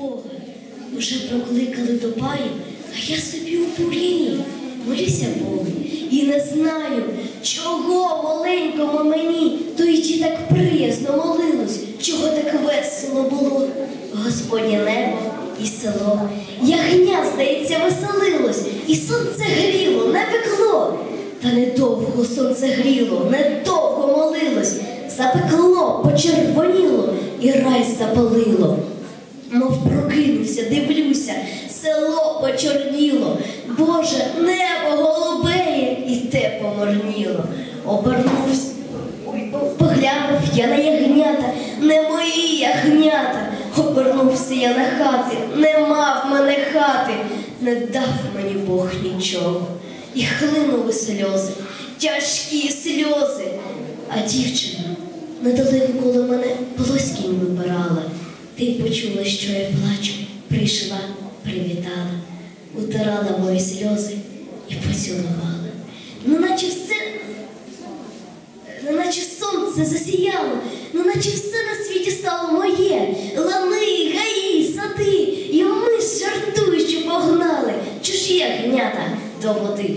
Бога. Уже прокликали до паю, а я собі у бур'яні. Молюся Богу і не знаю, чого маленькому мені, то й ті так приязно молилось, чого так весело було. Господнє небо і село, ягня, здається, веселилось, і сонце гріло, не пекло. Та недовго сонце гріло, недовго молилось, запекло, почервоніло і рай запалило. Мов прокинувся, дивлюся, село почорніло, Боже, небо голубеє, і те поморніло. Обернувся, поглянув я на ягнята, не мої ягнята. Обернувся я на хати, не мав мене хати, не дав мені Бог нічого. І хлинули сльози, тяжкі сльози. А дівчина недалеко коло мене полоскінь вибирала. Ти почула, що я плачу, прийшла, привітала, утирала мої сльози і поцілувала. Ну, наче все, ну, наче сонце засіяло, ну, наче все на світі стало моє. Лани, гаї, сади, і ми жартуючи погнали, чужі ягнята до води.